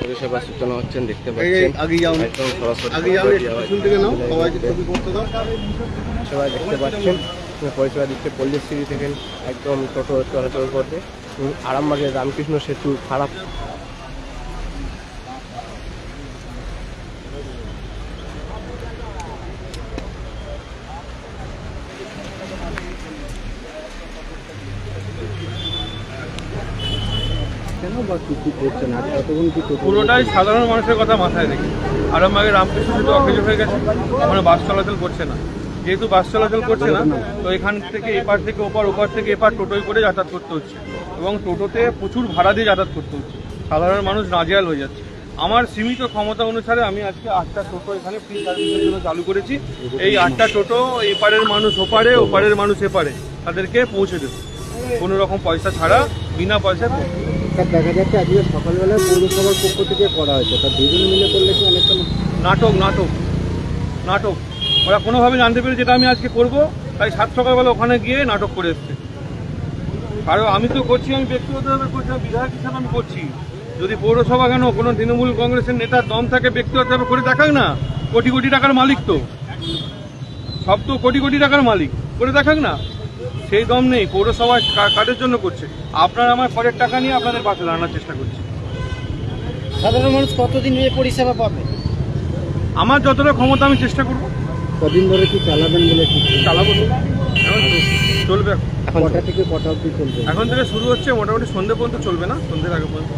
পরিষেবা সূচনা হচ্ছেন দেখতে পাচ্ছেন। একদম সরাসরি পরিষেবা দেখতে পাচ্ছেন পরিষেবা দিচ্ছে পল্লীশ্রী থেকে একদম টোটো চলাচল করবে। আরামবাগের রামকৃষ্ণ সেতু খারাপ কি পুরোটাই সাধারণ মানুষের কথা মাথায় রেখে। আরামবাগের রামকৃষ্ণ সেতু অকেজ হয়ে গেছে। ওখানে বাস চলাচল করছে না। যেহেতু বাস চলাচল করছে না, তো এখান থেকে এপার থেকে ওপার ওপার থেকে এপার টোটোয় করে যাতায়াত করতে হচ্ছে। এবং টোটোতে প্রচুর ভাড়া দিয়ে যাতায়াত করতে হচ্ছে। সাধারণ মানুষ নাজেহাল হয়ে যাচ্ছে। আমার সীমিত ক্ষমতা অনুসারে আমি আজকে আটটা টোটো এখানে ফ্রি সার্ভিসের জন্য চালু করেছি। এই আটটা টোটো এপারের মানুষ ওপারে, ওপারের মানুষ এপারে তাদেরকে পৌঁছে দেবে। কোনো রকম পয়সা ছাড়া, বিনা পয়সায়। স্যার দেখা যাচ্ছে আজকে সকালবেলা পৌরসভার পক্ষ থেকে করা হয়েছে। তা দুজন মিলে করলে কি অনেকটা নাটক নাটক নাটক। ওরা কোনোভাবে জানতে পেরে যেটা আমি আজকে করব, তাই সাত সকালবেলা ওখানে গিয়ে নাটক করে এসছে। কারণ আমি তো করছি, আমি ব্যক্তিগতভাবে করছি বিধায়ক হিসাবে আমি করছি। যদি পৌরসভা কেন কোনো তৃণমূল কংগ্রেসের নেতার দম থাকে ব্যক্তিগতভাবে করে দেখাক না, কোটি কোটি টাকার মালিক তো। সব তো কোটি কোটি টাকার মালিক, করে দেখাক না। সেই দম নেই পৌরসভা কাদের জন্য করছে? আপনারা আমার পরের টাকা নিয়ে আপনাদের পাশে দাঁড়ানোর চেষ্টা করছি। সাধারণ মানুষ কতদিন এই পরিষেবা পাবে? আমার যতটা ক্ষমতা আমি চেষ্টা করব। কদিন ধরে কি চালাবেন বলে চালাবো। চলবে। এখন। কটা থেকে কটা অবধি চলবে? এখন থেকে শুরু হচ্ছে মোটামুটি সন্ধে পর্যন্ত চলবে না সন্ধ্যের আগে পর্যন্ত।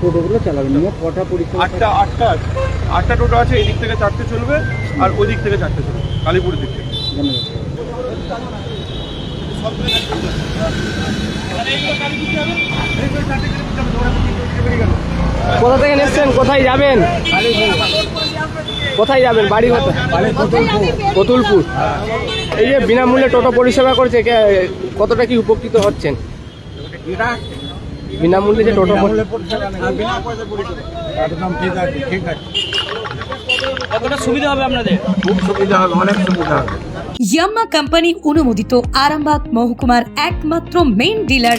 টোটোগুলো চালাবেন? মোট কটা পরিষেবা আটটা আটটা আছে আটটা টোটো আছে এই দিক থেকে চারটে চলবে আর ওই দিক থেকে চারটে চলবে কালীপুরের দিক থেকে। ধন্যবাদ। কোথা থেকে এসছেন? কোথায় যাবেন? কোথায় যাবেন? বাড়ি কোথায়? কতুলপুর। এই যে বিনামূল্যে টোটো পরিষেবা করছে কতটা কি উপকৃত হচ্ছেন? বিনামূল্যে যে টোটো কতটা সুবিধা হবে আপনাদের? ইয়াম্মা কোম্পানি অনুমোদিত আরামবাগ মহকুমার একমাত্র main dealer